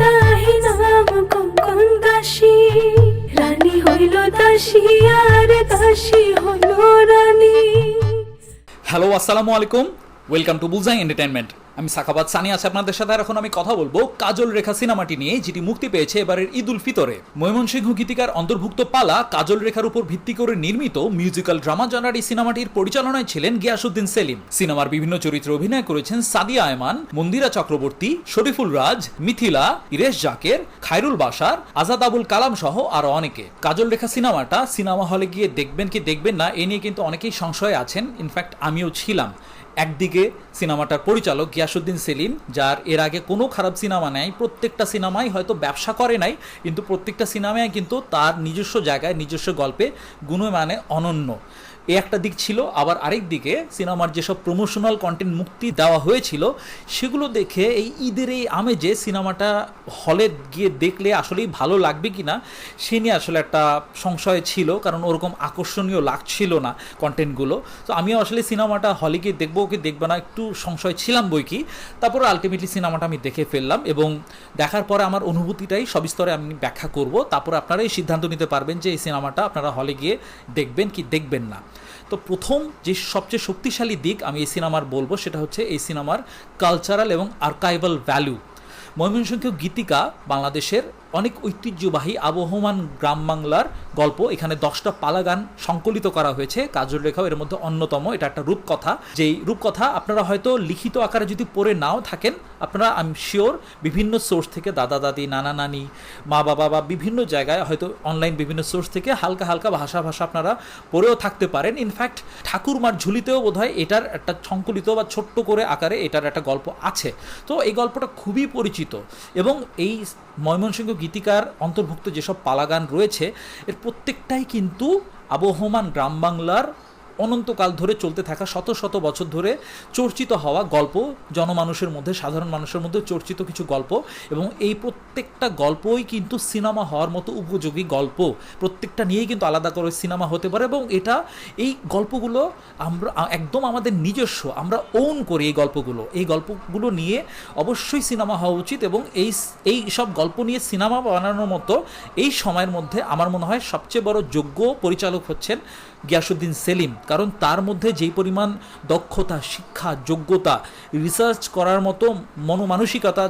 দাহি নাম কঙ্কন দাসী। রানী হইল দাসী আর দাসী হইল রানী। হ্যালো আসসালামু আলাইকুম। ওয়েলকাম টু বুলজাই এন্টারটেনমেন্ট আমি সাকাবাদ সানি আছে আপনাদের সাথে এখন আমি কথা বলব কাজল রেখা সিনেমাটি নিয়ে, যেটি মুক্তি পেয়েছে এবারের ঈদ উল ফিতরে। ময়মনসিংহ গীতিকার অন্তর্ভুক্ত পালা কাজল রেখার উপর ভিত্তি করে নির্মিত মিউজিক্যাল ড্রামা জানার এই সিনেমাটির পরিচালনায় ছিলেন গিয়াসুদ্দিন সেলিম। সিনেমার বিভিন্ন চরিত্রে অভিনয় করেছেন সাদিয়া আয়মান, মন্দিরা চক্রবর্তী, শরীফুল রাজ, মিথিলা, ইরেশ জাকের, খায়রুল বাসার আজাদ আবুল কালাম সহ আরও অনেকে। কাজল রেখা সিনেমাটা সিনেমা হলে গিয়ে দেখবেন কি দেখবেন না, এ নিয়ে কিন্তু অনেকেই সংশয়ে আছেন। ইনফ্যাক্ট আমিও ছিলাম। একদিকে সিনেমাটার পরিচালক গিয়াসুদ্দিন সেলিম, যার এর আগে কোনো খারাপ সিনেমা নেয় প্রত্যেকটা সিনেমাই হয়তো ব্যবসা করে নাই, কিন্তু প্রত্যেকটা সিনেমায় কিন্তু তার নিজস্ব জায়গায়, নিজস্ব গল্পে গুণমানে অনন্য। এ একটা দিক ছিল, আবার আরেক দিকে সিনেমার যেসব প্রমোশনাল কন্টেন্ট মুক্তি দেওয়া হয়েছিল, সেগুলো দেখে এই ঈদের এই আমেজে সিনেমাটা হলে গিয়ে দেখলে আসলেই ভালো লাগবে কি না সে নিয়ে আসলে একটা সংশয় ছিল, কারণ ওরকম আকর্ষণীয় লাগছিল না কন্টেন্টগুলো তো আমিও আসলে সিনেমাটা হলে গিয়ে দেখব কি দেখব না, একটু সংশয় ছিলাম বই কি। তারপর আলটিমেটলি সিনেমাটা আমি দেখে ফেললাম এবং দেখার পরে আমার অনুভূতিটাই সবিস্তরে আমি ব্যাখ্যা করব। তারপর আপনারা এই সিদ্ধান্ত নিতে পারবেন যে এই সিনেমাটা আপনারা হলে গিয়ে দেখবেন কি দেখবেন না। তো প্রথম যে সবচেয়ে শক্তিশালী দিক আমি এই সিনেমার বলব, সেটা হচ্ছে এই সিনেমার কালচারাল এবং আর্কাইভাল ভ্যালু ময়মনসিংহ গীতিকা বাংলাদেশের অনেক ঐতিহ্যবাহী আবহমান গ্রাম বাংলার গল্প। এখানে দশটা পালা গান সংকলিত করা হয়েছে। কাজল রেখাও এর মধ্যে অন্যতম। এটা একটা রূপকথা। যেই রূপকথা আপনারা হয়তো লিখিত আকারে যদি পড়ে নাও থাকেন, আপনারা আমি শিওর বিভিন্ন সোর্স থেকে দাদা, দাদি, নানা, নানি, মা, বাবা বা বিভিন্ন জায়গায় হয়তো অনলাইন বিভিন্ন সোর্স থেকে হালকা হালকা ভাষা ভাষা আপনারা পড়েও থাকতে পারেন। ইনফ্যাক্ট ঠাকুরমার ঝুলিতেও বোধহয় এটার একটা সংকলিত বা ছোট্ট করে আকারে এটার একটা গল্প আছে। তো এই গল্পটা খুবই পরিচিত এবং এই ময়মনসিংহ গীতিকার অন্তর্ভুক্ত যেসব পালাগান রয়েছে এর প্রত্যেকটাই কিন্তু আবহমান গ্রাম বাংলার অনন্তকাল ধরে চলতে থাকা শত শত বছর ধরে চর্চিত হওয়া গল্প, জনমানুষের মধ্যে, সাধারণ মানুষের মধ্যে চর্চিত কিছু গল্প এবং এই প্রত্যেকটা গল্পই কিন্তু সিনেমা হওয়ার মতো উপযোগী গল্প। প্রত্যেকটা নিয়েই কিন্তু আলাদা করে সিনেমা হতে পারে এবং এটা, এই গল্পগুলো আমরা, একদম আমাদের নিজস্ব, আমরা ওন করি এই গল্পগুলো। এই গল্পগুলো নিয়ে অবশ্যই সিনেমা হওয়া উচিত এবং এই এই সব গল্প নিয়ে সিনেমা বানানোর মতো এই সময়ের মধ্যে আমার মনে হয় সবচেয়ে বড় যোগ্য পরিচালক হচ্ছেন গিয়াসুদ্দিন সেলিম কারণ তার মধ্যে যেই পরিমাণ দক্ষতা শিক্ষা যোগ্যতা রিসার্চ করার মতো মনোমানসিকতা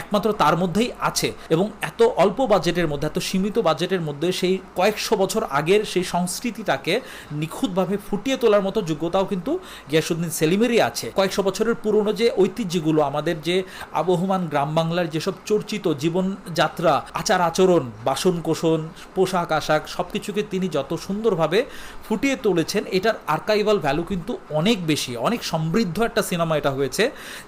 একমাত্র তার মধ্যেই আছে এবং এত অল্প বাজেটের মধ্যে, এত সীমিত বাজেটের মধ্যে সেই কয়েকশো বছর আগের সেই সংস্কৃতিটাকে নিখুঁতভাবে ফুটিয়ে তোলার মতো যোগ্যতাও কিন্তু গিয়াসুদ্দিন সেলিমেরই আছে। কয়েকশো বছরের পুরনো যে ঐতিহ্যগুলো, আমাদের যে আবহমান গ্রাম বাংলার যেসব চর্চিত জীবনযাত্রা, আচার আচরণ বাসন কোষণ পোশাক আশাক সব কিছুকে তিনি যত সুন্দরভাবে ফুটিয়ে তুলেছেন, এটার আর্কাইভাল ভ্যালু কিন্তু অনেক বেশি, অনেক সমৃদ্ধ একটা সিনেমা এটা হয়েছে।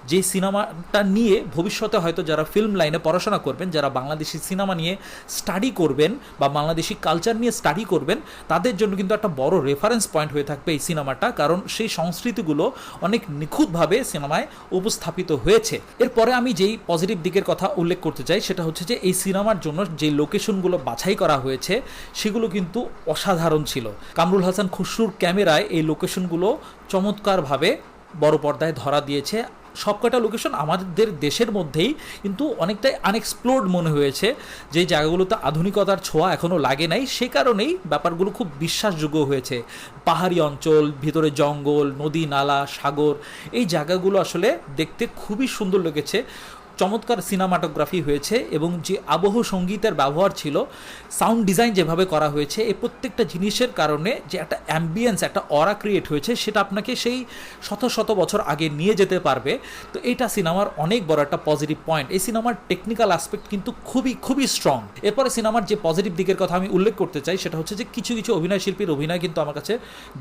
যে সিনেমাটা নিয়ে ভবিষ্যতে হয়তো যারা ফিল্ম লাইনে পড়াশোনা করবেন, যারা বাংলাদেশি সিনেমা নিয়ে স্টাডি করবেন বা বাংলাদেশি কালচার নিয়ে স্টাডি করবেন, তাদের জন্য কিন্তু একটা বড় রেফারেন্স পয়েন্ট হয়ে থাকবে এই সিনেমাটা কারণ সেই সংস্কৃতিগুলো অনেক নিখুঁতভাবে সিনেমায় উপস্থাপিত হয়েছে। এরপরে আমি যেই পজিটিভ দিকের কথা উল্লেখ করতে চাই, সেটা হচ্ছে যে এই সিনেমার জন্য যে লোকেশনগুলো বাছাই করা হয়েছে, সেগুলো কিন্তু অসাধারণ ছিল। কামরুল হাসান খুসরুর ক্যামেরায় এই লোকেশনগুলো চমৎকারভাবে বড় পর্দায় ধরা দিয়েছে। সবকটা লোকেশন আমাদের দেশের মধ্যেই কিন্তু অনেকটাই আনএক্সপ্লোর্ড মনে হয়েছে। যে জায়গাগুলোতে আধুনিকতার ছোঁয়া এখনও লাগে নাই, সে কারণেই ব্যাপারগুলো খুব বিশ্বাসযোগ্য হয়েছে। পাহাড়ি অঞ্চল, ভিতরে জঙ্গল, নদী, নালা, সাগর, এই জায়গাগুলো আসলে দেখতে খুবই সুন্দর লেগেছে। চমৎকার সিনেমাটোগ্রাফি হয়েছে এবং যে আবহ সঙ্গীতের ব্যবহার ছিল, সাউন্ড ডিজাইন যেভাবে করা হয়েছে এই প্রত্যেকটা জিনিসের কারণে যে একটা অ্যাম্বিয়েন্স একটা অরা ক্রিয়েট হয়েছে, সেটা আপনাকে সেই শত শত বছর আগে নিয়ে যেতে পারবে। তো এটা সিনেমার অনেক বড় একটা পজিটিভ পয়েন্ট এই সিনেমার টেকনিক্যাল অ্যাসপেক্ট কিন্তু খুবই খুবই স্ট্রং এরপরে সিনেমার যে পজিটিভ দিকের কথা আমি উল্লেখ করতে চাই, সেটা হচ্ছে যে কিছু কিছু অভিনয় শিল্পীর অভিনয় কিন্তু আমার কাছে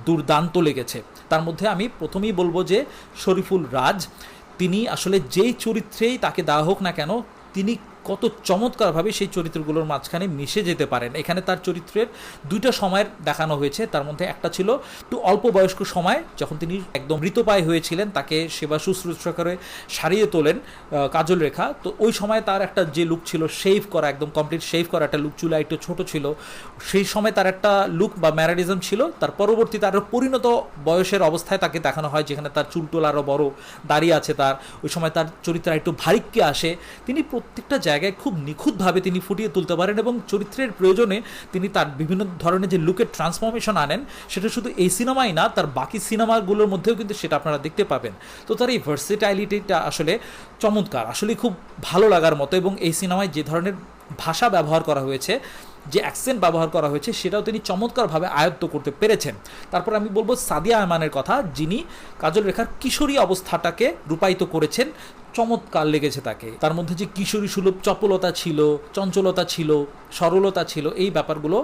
দুর্দান্ত লেগেছে। তার মধ্যে আমি প্রথমেই বলব যে শরীফুল রাজ তিনি আসলে যেই চরিত্রেই তাকে দেওয়া হোক না কেন তিনি কত চমৎকারভাবে সেই চরিত্রগুলোর মাঝখানে মিশে যেতে পারেন। এখানে তার চরিত্রের দুইটা সময়ের দেখানো হয়েছে। তার মধ্যে একটা ছিল একটু অল্প বয়স্ক সময়, যখন তিনি একদম মৃতপায় হয়েছিলেন, তাকে সেবা শুশ্রূষা করে সারিয়ে তোলেন কাজল রেখা। তো ওই সময় তার একটা যে লুক ছিল শেভ করা, একদম কমপ্লিট শেভ করা একটা লুক চুলা একটু ছোট ছিল, সেই সময় তার একটা লুক বা ম্যারাডিজম ছিল। তার পরবর্তীতে আরও পরিণত বয়সের অবস্থায় তাকে দেখানো হয়, যেখানে তার চুলটোল আরও বড় দাঁড়িয়ে আছে তার। ওই সময় তার চরিত্র একটু ভারিক্কে আসে। তিনি প্রত্যেকটা জায়গায় জায়গায় খুব নিখুঁতভাবে তিনি ফুটিয়ে তুলতে পারেন এবং চরিত্রের প্রয়োজনে তিনি তার বিভিন্ন ধরনের যে লুকের ট্রান্সফরমেশন আনেন, সেটা শুধু এই সিনেমাই না, তার বাকি সিনেমাগুলোর মধ্যেও কিন্তু সেটা আপনারা দেখতে পাবেন। তো তার এই ভার্সিটাইলিটিটা আসলে চমৎকার আসলে খুব ভালো লাগার মতো এবং এই সিনেমায় যে ধরনের ভাষা ব্যবহার করা হয়েছে যে অ্যাকসেন্ট ব্যবহার করা হয়েছে সেটাও তিনি চমৎকারভাবে আয়ত্ত করতে পেরেছেন। তারপর আমি বলব সাদিয়া আয়মানের কথা, যিনি কাজল রেখার কিশোরী অবস্থাটাকে রূপায়িত করেছেন, চমৎকার লেগেছে তাকে। তার মধ্যে যে কিশোরী সুলভ চপলতা ছিল, চঞ্চলতা ছিল, সরলতা ছিল, এই ব্যাপারগুলো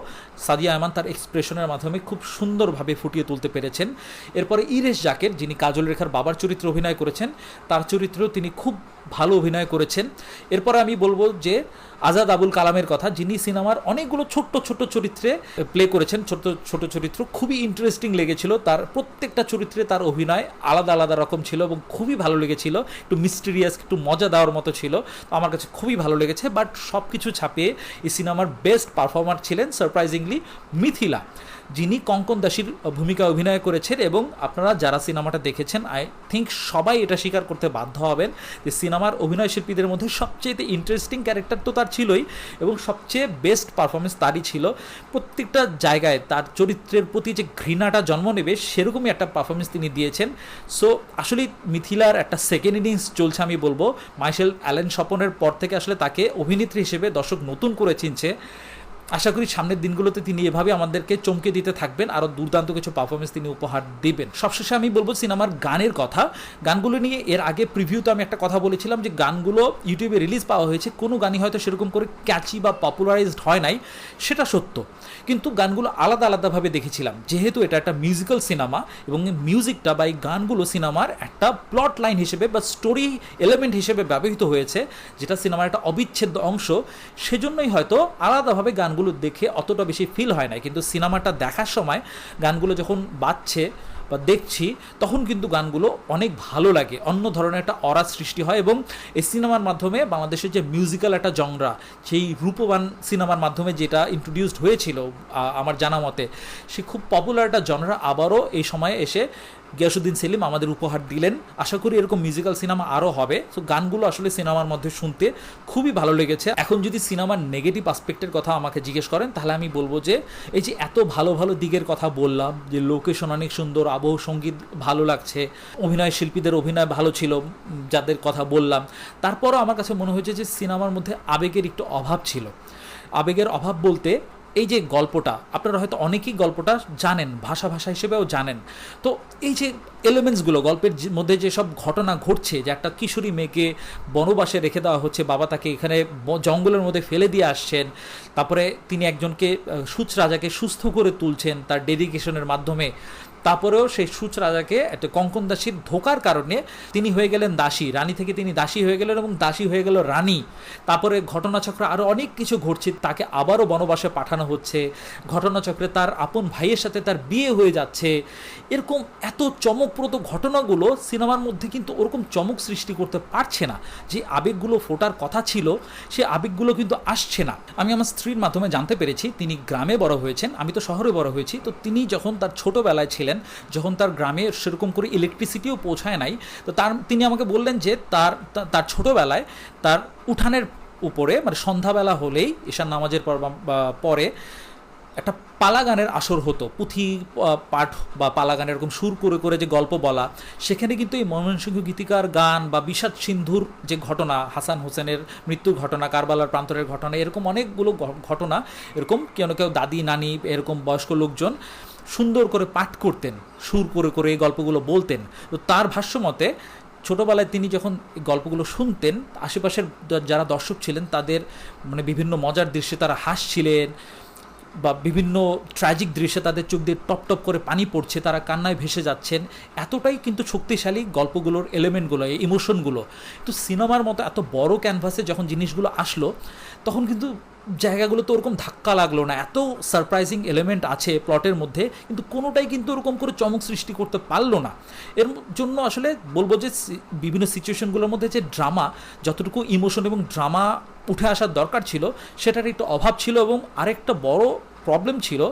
সাদিয়া আয়মান তার এক্সপ্রেশনের মাধ্যমে খুব সুন্দরভাবে ফুটিয়ে তুলতে পেরেছেন। এরপরে ইরেশ জাকের, যিনি কাজল রেখার বাবার চরিত্রে অভিনয় করেছেন, তার চরিত্রেও তিনি খুব ভালো অভিনয় করেছেন। এরপরে আমি বলব যে আজাদ আবুল কালামের কথা, যিনি সিনেমার অনেকগুলো ছোট্ট ছোট্ট চরিত্রে প্লে করেছেন ছোট ছোট চরিত্র খুবই ইন্টারেস্টিং লেগেছিল। তার প্রত্যেকটা চরিত্রে তার অভিনয় আলাদা আলাদা রকম ছিল এবং খুবই ভালো লেগেছিল। একটু মিস্টিরিয়াস একটু মজা দেওয়ার মতো ছিল। তো আমার কাছে খুবই ভালো লেগেছে। বাট সব কিছু ছাপিয়ে এই সিনেমার বেস্ট পারফর্মার ছিলেন সারপ্রাইজিংলি মিথিলা। যিনি কঙ্কন দাসীর ভূমিকা অভিনয় করেছেন এবং আপনারা যারা সিনেমাটা দেখেছেন, আই থিঙ্ক সবাই এটা স্বীকার করতে বাধ্য হবেন যে সিনেমার অভিনয় শিল্পীদের মধ্যে সবচেয়ে ইন্টারেস্টিং ক্যারেক্টার তো তার ছিলই এবং সবচেয়ে বেস্ট পারফরমেন্স তারই ছিল। প্রত্যেকটা জায়গায় তার চরিত্রের প্রতি যে ঘৃণাটা জন্ম নেবে, সেরকমই একটা পারফরমেন্স তিনি দিয়েছেন। সো আসলে মিথিলার একটা সেকেন্ড ইনিংস চলছে আমি বলব। মাইশেল অ্যালেন স্বপনের পর থেকে আসলে তাকে অভিনেত্রী হিসেবে দর্শক নতুন করে চিনছে। আশা করি সামনের দিনগুলোতে তিনি এভাবে আমাদেরকে চমকে দিতে থাকবেন, আরও দুর্দান্ত কিছু পারফরমেন্স তিনি উপহার দেবেন। সবশেষে আমি বলব সিনেমার গানের কথা। গানগুলো নিয়ে এর আগে প্রিভিউতে আমি একটা কথা বলেছিলাম যে গানগুলো ইউটিউবে রিলিজ পাওয়া হয়েছে, কোনো গানই হয়তো সেরকম করে ক্যাচি বা পপুলারাইজড হয় নাই, সেটা সত্য। কিন্তু গানগুলো আলাদা আলাদাভাবে দেখেছিলাম। যেহেতু এটা একটা মিউজিক্যাল সিনেমা এবং মিউজিকটা বা এই গানগুলো সিনেমার একটা প্লট লাইন হিসেবে বা স্টোরি এলিমেন্ট হিসেবে ব্যবহৃত হয়েছে, যেটা সিনেমার একটা অবিচ্ছেদ্য অংশ, সেজন্যই হয়তো আলাদাভাবে গানগুলো দেখে অতটা বেশি ফিল হয় না কিন্তু সিনেমাটা দেখার সময় গানগুলো যখন বাজছে বা দেখছি, তখন কিন্তু গানগুলো অনেক ভালো লাগে। অন্য ধরনের একটা অরা সৃষ্টি হয় এবং এই সিনেমার মাধ্যমে বাংলাদেশের যে মিউজিক্যাল একটা জংরা সেই রূপবান সিনেমার মাধ্যমে যেটা ইন্ট্রোডিউসড হয়েছিল আমার জানা মতে, সে খুব পপুলার একটা জনরা আবারও এই সময়ে এসে গিয়াসুদ্দিন সেলিম আমাদের উপহার দিলেন। আশা করি এরকম মিউজিক্যাল সিনেমা আরও হবে। তো গানগুলো আসলে সিনেমার মধ্যে শুনতে খুবই ভালো লেগেছে। এখন যদি সিনেমার নেগেটিভ আসপেক্টের কথা আমাকে জিজ্ঞেস করেন, তাহলে আমি বলব যে, এই যে এত ভালো ভালো দিকের কথা বললাম, যে লোকেশন অনেক সুন্দর আবহ সংগীত ভালো লাগছে, অভিনয় শিল্পীদের অভিনয় ভালো ছিল যাদের কথা বললাম। তারপরও আমার কাছে মনে হয়েছে যে সিনেমার মধ্যে আবেগের একটু অভাব ছিল। আবেগের অভাব বলতে এই যে গল্পটা, আপনারা হয়তো অনেকেই গল্পটা জানেন, ভাষা ভাষা হিসেবেও জানেন। তো এই যে এলিমেন্টসগুলো গল্পের মধ্যে যেসব ঘটনা ঘটছে, যে একটা কিশোরী মেয়েকে বনবাসে রেখে দেওয়া হচ্ছে, বাবা তাকে এখানে জঙ্গলের মধ্যে ফেলে দিয়ে আসছেন, তারপরে তিনি একজনকে সুচ রাজাকে সুস্থ করে তুলছেন তার ডেডিকেশনের মাধ্যমে। তারপরেও সেই সুচ রাজাকে একটা কঙ্কন দাসীর ধোকার কারণে তিনি হয়ে গেলেন দাসী। রানী থেকে তিনি দাসী হয়ে গেলেন এবং দাসী হয়ে গেল রানী। তারপরে ঘটনাচক্রে আরও অনেক কিছু ঘটছে, তাকে আবারও বনবাসে পাঠানো হচ্ছে। ঘটনাচক্রে তার আপন ভাইয়ের সাথে তার বিয়ে হয়ে যাচ্ছে। এরকম এত চমকপ্রদ ঘটনাগুলো সিনেমার মধ্যে কিন্তু ওরকম চমক সৃষ্টি করতে পারছে না। যে আবেগগুলো ফোটার কথা ছিল, সে আবেগগুলো কিন্তু আসছে না। আমি আমার স্ত্রীর মাধ্যমে জানতে পেরেছি, তিনি গ্রামে বড় হয়েছেন, আমি তো শহরে বড় হয়েছি, তো তিনি যখন তার ছোটোবেলায় ছিলেন যখন তার গ্রামে সেরকম করে ইলেকট্রিসিটিও পৌঁছায় নাই, তো তার, তিনি আমাকে বললেন যে তার তার ছোটোবেলায় তার উঠানের উপরে মানে সন্ধ্যাবেলা হলেই, ঈশান নামাজের পর পরে একটা পালা গানের আসর হতো, পুঁথি পাঠ বা পালা গানের এরকম সুর করে করে যে গল্প বলা, সেখানে কিন্তু এই ময়মনসিংহ গীতিকার গান বা বিষাদ সিন্ধুর যে ঘটনা, হাসান হোসেনের মৃত্যুর ঘটনা, কারবালার প্রান্তরের ঘটনা, এরকম অনেকগুলো ঘটনা, এরকম কেন কেউ দাদি, নানি, এরকম বয়স্ক লোকজন সুন্দর করে পাঠ করতেন, সুর করে করে এই গল্পগুলো বলতেন। তো তার ভাষ্য মতে, ছোটোবেলায় তিনি যখন গল্পগুলো শুনতেন, আশেপাশের যারা দর্শক ছিলেন, তাদের মানে বিভিন্ন মজার দৃশ্যে তারা হাসছিলেন বা বিভিন্ন ট্র্যাজিক দৃশ্যে তাদের চোখ দিয়ে টপ টপ করে পানি পড়ছে, তারা কান্নায় ভেসে যাচ্ছেন। এতটাই কিন্তু শক্তিশালী গল্পগুলোর এলিমেন্টগুলো ইমোশনগুলো তো সিনেমার মতো এত বড় ক্যানভাসে যখন জিনিসগুলো আসলো, তখন কিন্তু জায়গাগুলো তো ওরকম ধাক্কা লাগল না। এত সারপ্রাইজিং এলিমেন্ট আছে প্লটের মধ্যে, কিন্তু কোনোটাই কিন্তু ওরকম করে চমক সৃষ্টি করতে পারল না। এর জন্য আসলে বলব যে বিভিন্ন সিচুয়েশনগুলোর মধ্যে যে ড্রামা যতটুকু ইমোশন এবং ড্রামা উঠে আসার দরকার ছিল, সেটার একটু অভাব ছিল এবং আরেকটা বড় প্রবলেম ছিল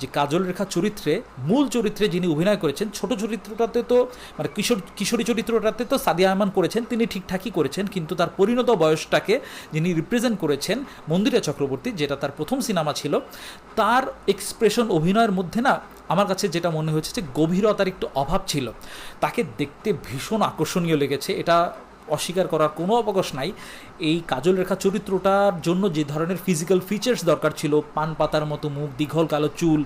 যে কাজল রেখা চরিত্রে, মূল চরিত্রে যিনি অভিনয় করেছেন, ছোট চরিত্রটাতে তো মানে কিশোর, কিশোরী চরিত্রটাতে তো সাদিয়া আহমান করেছেন, তিনি ঠিকঠাকই করেছেন, কিন্তু তার পরিণত বয়সটাকে যিনি রিপ্রেজেন্ট করেছেন মন্দিরা চক্রবর্তী, যেটা তার প্রথম সিনেমা ছিল, তার এক্সপ্রেশন অভিনয়ের মধ্যে না আমার কাছে যেটা মনে হয়েছে যে গভীরতার একটু অভাব ছিল। তাকে দেখতে ভীষণ আকর্ষণীয় লেগেছে, এটা অস্বীকার করার কোনো অবকাশ নাই। এই কাজল রেখা চরিত্রটার জন্য যে ধরনের ফিজিক্যাল ফিচার্স দরকার ছিল, পান পাতার মতো মুখ, দীঘল কালো চুল,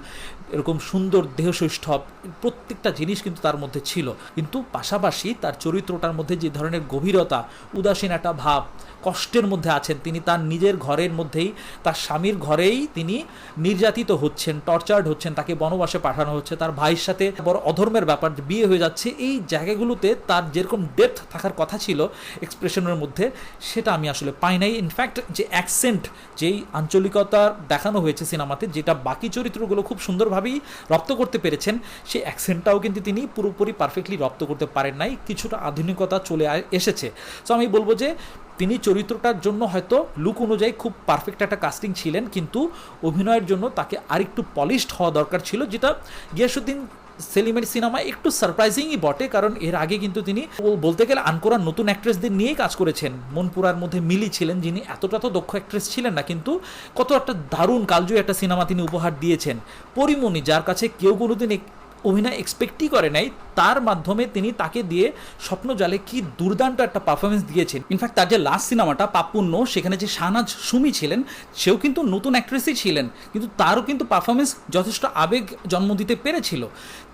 এরকম সুন্দর দেহসৈষ্ঠব, প্রত্যেকটা জিনিস কিন্তু তার মধ্যে ছিল। কিন্তু পাশাপাশি তার চরিত্রটার মধ্যে যে ধরনের গভীরতা, উদাসীন একটা ভাব, কষ্টের মধ্যে আছেন তিনি, তার নিজের ঘরের মধ্যেই, তার স্বামীর ঘরেই তিনি নির্যাতিত হচ্ছেন টর্চার্ড হচ্ছেন, তাকে বনবাসে পাঠানো হচ্ছে, তার ভাইয়ের সাথে বড় অধর্মের ব্যাপার, বিয়ে হয়ে যাচ্ছে। এই জায়গাগুলোতে তার যেরকম ডেপথ থাকার কথা ছিল এক্সপ্রেশনের মধ্যে, সেটা আমি আসলে পাই নাই। ইনফ্যাক্ট যে অ্যাকসেন্ট যেই আঞ্চলিকতা দেখানো হয়েছে সিনেমাতে, যেটা বাকি চরিত্রগুলো খুব সুন্দরভাবেই রপ্ত করতে পেরেছেন, সেই অ্যাকসেন্টটাও কিন্তু তিনি পুরোপুরি পারফেক্টলি রপ্ত করতে পারেন নাই। কিছুটা আধুনিকতা চলে এসেছে। তো আমি বলব যে তিনি চরিত্রটার জন্য হয়তো লুক অনুযায়ী খুব পারফেক্ট একটা কাস্টিং ছিলেন, কিন্তু অভিনয়ের জন্য তাকে আরেকটু পলিশড হওয়া দরকার ছিল, যেটা গিয়াসুদ্দিন সেলিমের সিনেমা একটু সারপ্রাইজিংই বটে, কারণ এর আগে কিন্তু তিনি বল- বলতে গেলে আনকোরার নতুন অ্যাক্ট্রেসদের নিয়েই কাজ করেছেন। মনপুরার মধ্যে মিলি ছিলেন যিনি, এতটা তো দক্ষ অ্যাক্ট্রেস ছিলেন না, কিন্তু কত একটা দারুণ, কালজয়ী একটা সিনেমা তিনি উপহার দিয়েছেন। পরিমণি, যার কাছে কেউ কোনোদিন অভিনয় এক্সপেক্টই করে নাই, তার মাধ্যমে তিনি তাকে দিয়ে স্বপ্নজালে কি দুর্দান্ত একটা পারফরমেন্স দিয়েছেন। ইনফ্যাক্ট তার যে লাস্ট সিনেমাটা পাপুন্য সেখানে যে শাহনাজ সুমি ছিলেন, সেও কিন্তু নতুন অ্যাক্ট্রেসই ছিলেন। কিন্তু তারও কিন্তু পারফরমেন্স যথেষ্ট আবেগ জন্ম দিতে পেরেছিল।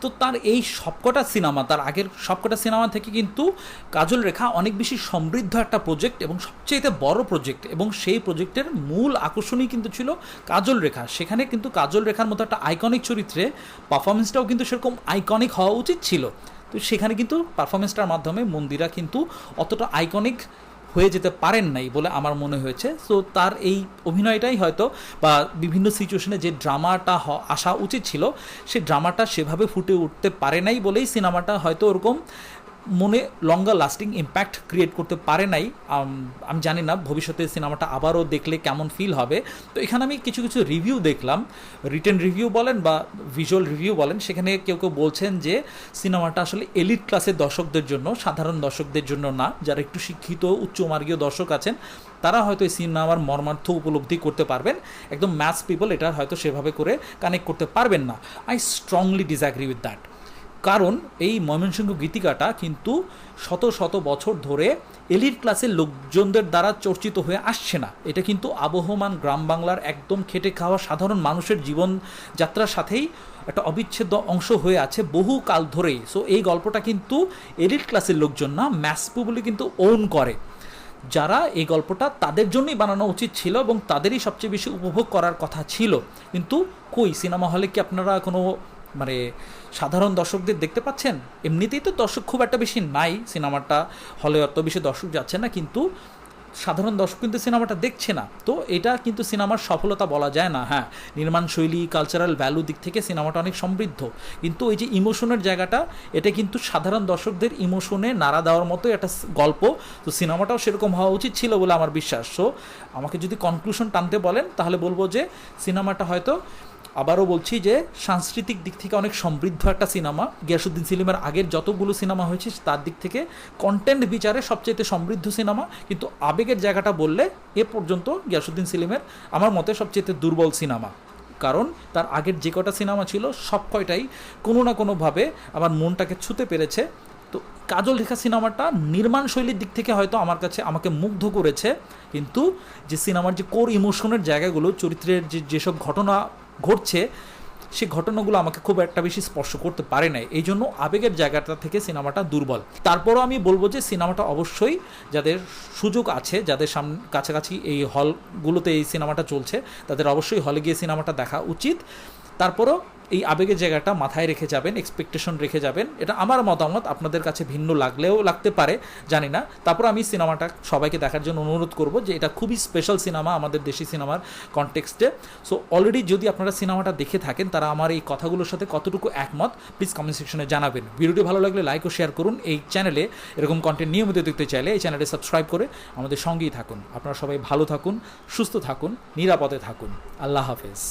তো তার এই সবকটা সিনেমা তার আগের সবকটা সিনেমা থেকে কিন্তু কাজল রেখা অনেক বেশি সমৃদ্ধ একটা প্রজেক্ট এবং সবচেয়ে বড় প্রজেক্ট এবং সেই প্রজেক্টের মূল আকর্ষণই কিন্তু ছিল কাজল রেখা। সেখানে কিন্তু কাজল রেখার মতো একটা আইকনিক চরিত্রে পারফরমেন্সটাও কিন্তু সেরকম আইকনিক হওয়া উচিত ছিল। তো সেখানে কিন্তু পারফরমেন্সটার মাধ্যমে মন্দিরা কিন্তু অতটা আইকনিক হয়ে যেতে পারেন নাই বলে আমার মনে হয়েছে। সো তার এই অভিনয়টাই হয়তো বা বিভিন্ন সিচুয়েশনে যে ড্রামাটা আসা উচিত ছিল, সে ড্রামাটা সেভাবে ফুটে উঠতে পারে নাই বলেই সিনেমাটা হয়তো ওরকম মনে লঙ্গার লাস্টিং ইম্প্যাক্ট ক্রিয়েট করতে পারে নাই। আমি জানি না, ভবিষ্যতে সিনেমাটা আবারও দেখলে কেমন ফিল হবে। তো এখানে আমি কিছু কিছু রিভিউ দেখলাম। রিটেন রিভিউ বলেন বা ভিজুয়াল রিভিউ বলেন, সেখানে কেউ কেউ বলছেন যে সিনেমাটা আসলে এলিট ক্লাসের দর্শকদের জন্য, সাধারণ দর্শকদের জন্য না। যারা একটু শিক্ষিত, উচ্চমার্গীয় দর্শক আছেন, তারা হয়তো এই সিনেমার মর্মার্থ উপলব্ধি করতে পারবেন। একদম ম্যাথস পিপল এটা হয়তো সেভাবে করে কানেক্ট করতে পারবেন না। I strongly disagree with that কারণ এই ময়মনসিংহ গীতিকাটা কিন্তু শত শত বছর ধরে এলিট ক্লাসের লোকজনদের দ্বারা চর্চিত হয়ে আসছে না। এটা কিন্তু আবহমান গ্রাম বাংলার একদম খেটে খাওয়া সাধারণ মানুষের জীবন যাত্রার সাথেই একটা অবিচ্ছেদ্য অংশ হয়ে আছে বহু কাল ধরেই। সো এই গল্পটা কিন্তু এলিট ক্লাসের লোকজন না ম্যাস পিপলই কিন্তু ওন করে। যারা এই গল্পটা তাদের জন্যই বানানো উচিত ছিল এবং তাদেরই সবচেয়ে বেশি উপভোগ করার কথা ছিল। কিন্তু কই, সিনেমা হলে কি আপনারা কোনো মানে সাধারণ দর্শকদের দেখতে পাচ্ছেন? এমনিতেই তো দর্শক খুব একটা বেশি নাই সিনেমাটা। হলে অত বেশি দর্শক যাচ্ছে না, কিন্তু সাধারণ দর্শক কিন্তু সিনেমাটা দেখছে না। তো এটা কিন্তু সিনেমার সফলতা বলা যায় না হ্যাঁ। নির্মাণ শৈলী কালচারাল ভ্যালু দিক থেকে সিনেমাটা অনেক সমৃদ্ধ। কিন্তু ওই যে ইমোশনের জায়গাটা, এটা কিন্তু সাধারণ দর্শকদের ইমোশনে নাড়া দেওয়ার মতো একটা গল্প। তো সিনেমাটাও সেরকম হওয়া উচিত ছিল বলে আমার বিশ্বাস। সো আমাকে যদি কনক্লুশন টানতে বলেন, তাহলে বলব যে, সিনেমাটা হয়তো আবারও বলছি যে সাংস্কৃতিক দিক থেকে অনেক সমৃদ্ধ একটা সিনেমা। গিয়াসুদ্দিন সেলিমের আগের যতগুলো সিনেমা হয়েছে, তার দিক থেকে কন্টেন্ট বিচারে সবচেয়ে সমৃদ্ধ সিনেমা। কিন্তু আবেগের জায়গাটা বললে এ পর্যন্ত গিয়াসুদ্দিন সিলিমের আমার মতে সবচেয়ে দুর্বল সিনেমা। কারণ তার আগের যে কটা সিনেমা ছিল, সব কয়টাই কোনো না কোনোভাবে আমার মনটাকে ছুতে পেরেছে। তো কাজল রেখা সিনেমাটা নির্মাণ শৈলীর দিক থেকে হয়তো আমার কাছে আমাকে মুগ্ধ করেছে। কিন্তু যে সিনেমার যে কোর ইমোশনের জায়গাগুলো, চরিত্রের যে যেসব ঘটনা ঘটছে সে ঘটনাগুলো আমাকে খুব একটা বেশি স্পর্শ করতে পারে নাই। এই জন্য আবেগের জায়গাটা থেকে সিনেমাটা দুর্বল। তারপরও আমি বলব যে সিনেমাটা অবশ্যই যাদের সুযোগ আছে, যাদের সামনে কাছাকাছি এই হলগুলোতে এই সিনেমাটা চলছে, তাদের অবশ্যই হলে গিয়ে সিনেমাটা দেখা উচিত। তারপরও এই আবেগের জায়গাটা মাথায় রেখে যাবেন এক্সপেকটেশন রেখে যাবেন। এটা আমার মতামত, আপনাদের কাছে ভিন্ন লাগলেও লাগতে পারে, জানি না। তারপর আমি সিনেমাটা সবাইকে দেখার জন্য অনুরোধ করব যে এটা খুবই স্পেশাল সিনেমা আমাদের দেশি সিনেমার কনটেক্সটে সো অলরেডি যদি আপনারা সিনেমাটা দেখে থাকেন, তারা আমার এই কথাগুলোর সাথে কতটুকু একমত প্লিজ কমেন্ট সেকশনে জানাবেন। ভিডিওটি ভালো লাগলে লাইক ও শেয়ার করুন। এই চ্যানেলে এরকম কন্টেন্ট নিয়মিত দেখতে চাইলে এই চ্যানেলে সাবস্ক্রাইব করে আমাদের সঙ্গেই থাকুন। আপনারা সবাই ভালো থাকুন, সুস্থ থাকুন, নিরাপদে থাকুন। আল্লাহ হাফেজ।